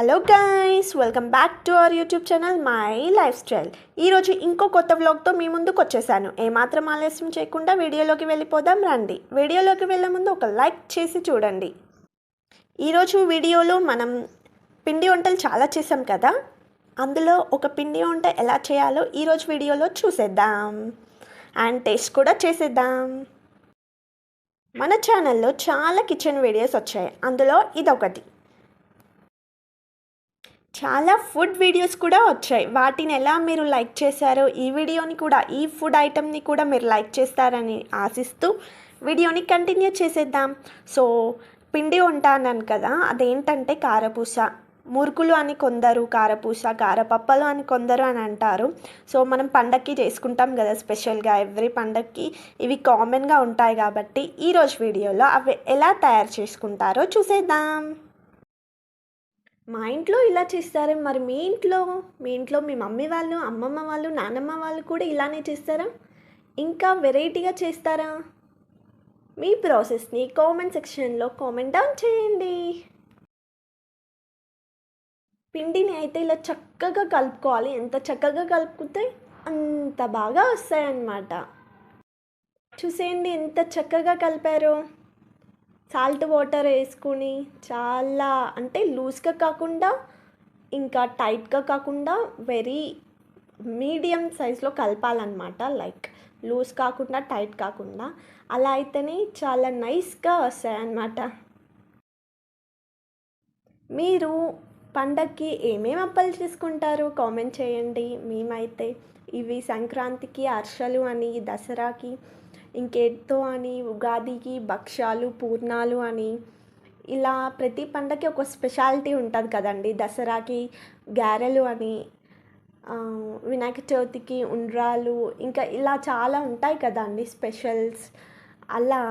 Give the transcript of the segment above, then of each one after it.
Hello guys welcome back to our YouTube channel my life style ఈరోజు ఇంకో కొత్త వ్లాగ్తో మీ ముందుకు వచ్చేసాను. ఏమాత్రం ఆలస్యం చేయకుండా వీడియోలోకి వెళ్ళిపోదాం రండి. వీడియోలోకి వెళ్ళే ముందు ఒక లైక్ చేసి చూడండి. ఈరోజు వీడియోలో మనం పిండి వంటలు చాలా చేసాం కదా? అందులో ఒక పిండి వంట ఎలా చేయాలో ఈరోజు వీడియోలో చూసేద్దాం. అండ్ టేస్ట్ కూడా చేసేద్దాం. మన ఛానల్లో చాలా కిచెన్ వీడియోస్ వచ్చాయి. అందులో ఇదొకటి. చాలా ఫుడ్ వీడియోస్ కూడా వచ్చాయి. వాటిని ఎలా మీరు లైక్ చేశారో ఈ వీడియోని కూడా ఈ ఫుడ్ ఐటమ్ని కూడా మీరు లైక్ చేస్తారని ఆశిస్తూ వీడియోని కంటిన్యూ చేసేద్దాం. సో పిండి వంట అన్నాను కదా అదేంటంటే కారపూస. మురుకులు అని కొందరు కారపూస కారపప్పలు అని కొందరు అని అంటారు. సో మనం పండక్కి చేసుకుంటాం కదా స్పెషల్గా ఎవ్రీ పండక్కి. ఇవి కామన్గా ఉంటాయి కాబట్టి ఈరోజు వీడియోలో అవి ఎలా తయారు చేసుకుంటారో చూసేద్దాం. మా ఇంట్లో ఇలా చేస్తారే? మరి మీ ఇంట్లో మీ ఇంట్లో మీ మమ్మీ వాళ్ళు అమ్మమ్మ వాళ్ళు నానమ్మ వాళ్ళు కూడా ఇలానే చేస్తారా? ఇంకా వెరైటీగా చేస్తారా? మీ ప్రాసెస్ని కామెంట్ సెక్షన్లో కామెంట్ డౌన్ చేయండి. పిండిని అయితే ఇలా చక్కగా కలుపుకోవాలి. ఎంత చక్కగా కలుపుకుంటే అంత బాగా వస్తాయన్నమాట. చూసేయండి ఎంత చక్కగా కలిపారో. సాల్ట్ వాటర్ వేసుకుని చాలా అంటే లూజ్గా కాకుండా ఇంకా టైట్గా కాకుండా వెరీ మీడియం సైజులో కలపాలన్నమాట. లైక్ లూజ్ కాకుండా టైట్ కాకుండా. అలా అయితేనే చాలా నైస్గా వస్తాయన్నమాట. మీరు పండక్కి ఏమేమి అప్పలు చేసుకుంటారు? కామెంట్ చేయండి. మేమైతే ఇవి సంక్రాంతికి అర్షలు అని దసరాకి ఇంకేతో అని ఉగాదికి భక్ష్యాలు పూర్ణాలు అని. ఇలా ప్రతి పండగకి ఒక స్పెషాలిటీ ఉంటుంది కదండి. దసరాకి గారెలు అని వినాయక చవితికి ఉండ్రాలు ఇంకా ఇలా చాలా ఉంటాయి కదండి స్పెషల్స్. అలా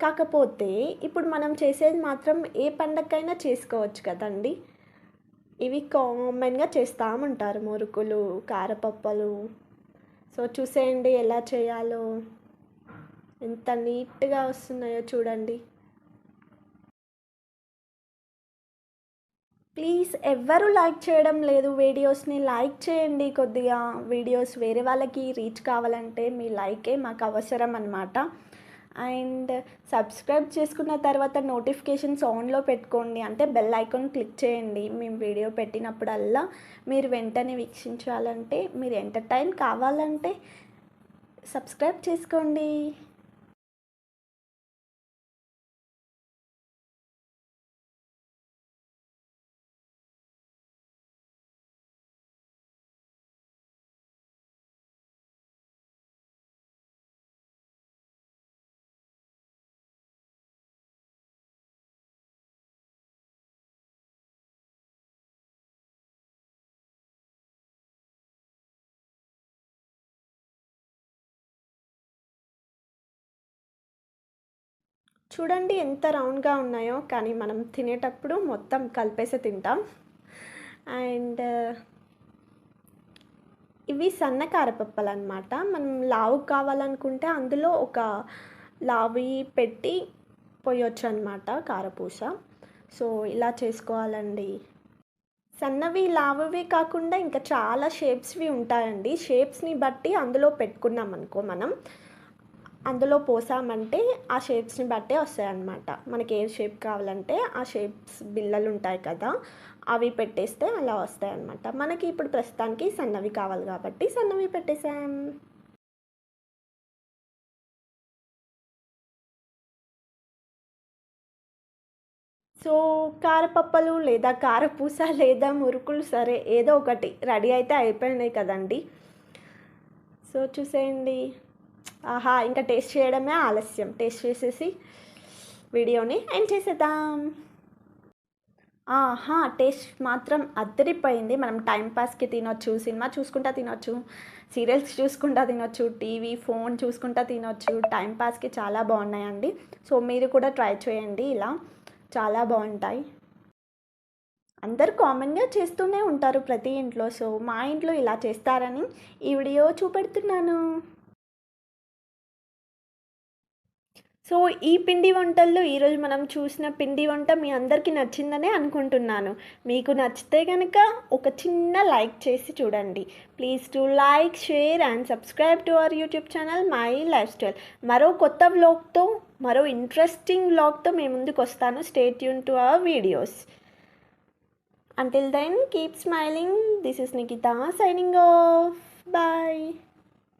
కాకపోతే ఇప్పుడు మనం చేసేది మాత్రం ఏ పండగకైనా చేసుకోవచ్చు కదండి. ఇవి కామన్గా చేస్తామంటారు మురుకులు కారపప్పలు. సో చూసేయండి ఎలా చేయాలో. ఎంత నీట్గా వస్తున్నాయో చూడండి. ప్లీజ్ ఎవ్వరు లైక్ చేయడం లేదు. వీడియోస్ని లైక్ చేయండి కొద్దిగా. వీడియోస్ వేరే వాళ్ళకి రీచ్ కావాలంటే మీ లైకే మాకు అవసరం అనమాట అండ్ సబ్స్క్రైబ్ చేసుకున్న తర్వాత నోటిఫికేషన్స్ ఆన్లో పెట్టుకోండి. అంటే బెల్ ఐకాన్ క్లిక్ చేయండి. మేము వీడియో పెట్టినప్పుడల్లా మీరు వెంటనే వీక్షించాలంటే మీరు ఎంటర్టైన్ కావాలంటే సబ్స్క్రైబ్ చేసుకోండి. చూడండి ఎంత రౌండ్గా ఉన్నాయో కానీ మనం తినేటప్పుడు మొత్తం కలిపేసి తింటాం. అండ్ ఇవి సన్న కారపప్పలు అనమాట మనం లావు కావాలనుకుంటే అందులో ఒక లావి పెట్టి పోయొచ్చు అనమాట కారపూస. సో ఇలా చేసుకోవాలండి. సన్నవి లావువి కాకుండా ఇంకా చాలా షేప్స్వి ఉంటాయండి. షేప్స్ని బట్టి అందులో పెట్టుకున్నాం అనుకో మనం అందులో పోసామంటే ఆ షేప్స్ని బట్టే వస్తాయన్నమాట. మనకి ఏ షేప్ కావాలంటే ఆ షేప్స్ బిళ్ళలు ఉంటాయి కదా అవి పెట్టేస్తే అలా వస్తాయి అన్నమాట మనకి ఇప్పుడు ప్రస్తుతానికి సన్నవి కావాలి కాబట్టి సన్నవి పెట్టేసాం సో కారపప్పలు లేదా కారపూస లేదా మురుకులు సరే ఏదో ఒకటి రెడీ అయితే అయిపోయినాయి కదండి. సో చూసేయండి. ఆహా ఇంకా టేస్ట్ చేయడమే ఆలస్యం. టేస్ట్ చేసేసి వీడియోని ఎండ్ చేసేద్దాం. ఆహా టేస్ట్ మాత్రం అద్దరిపోయింది. మనం టైంపాస్కి తినొచ్చు సినిమా చూసుకుంటా తినొచ్చు సీరియల్స్ చూసుకుంటా తినొచ్చు టీవీ ఫోన్ చూసుకుంటా తినొచ్చు. టైంపాస్కి చాలా బాగున్నాయండి. సో మీరు కూడా ట్రై చేయండి. ఇలా చాలా బాగుంటాయి. అందరు కామన్గా చేస్తూనే ఉంటారు ప్రతి ఇంట్లో. సో మా ఇంట్లో ఇలా చేస్తారని ఈ వీడియో చూపెడుతున్నాను. సో ఈ పిండి వంటల్లో ఈరోజు మనం చూసిన పిండి వంట మీ అందరికీ నచ్చిందనే అనుకుంటున్నాను మీకు నచ్చితే కనుక ఒక చిన్న లైక్ చేసి చూడండి please to like share and subscribe to our YouTube channel my life style మరో కొత్త వ్లాగ్తో మరో ఇంట్రెస్టింగ్ వ్లాగ్తో మేము ముందుకు వస్తాను stay Yoon to our videos Until then, keep smiling. This is Nikita signing off. Bye.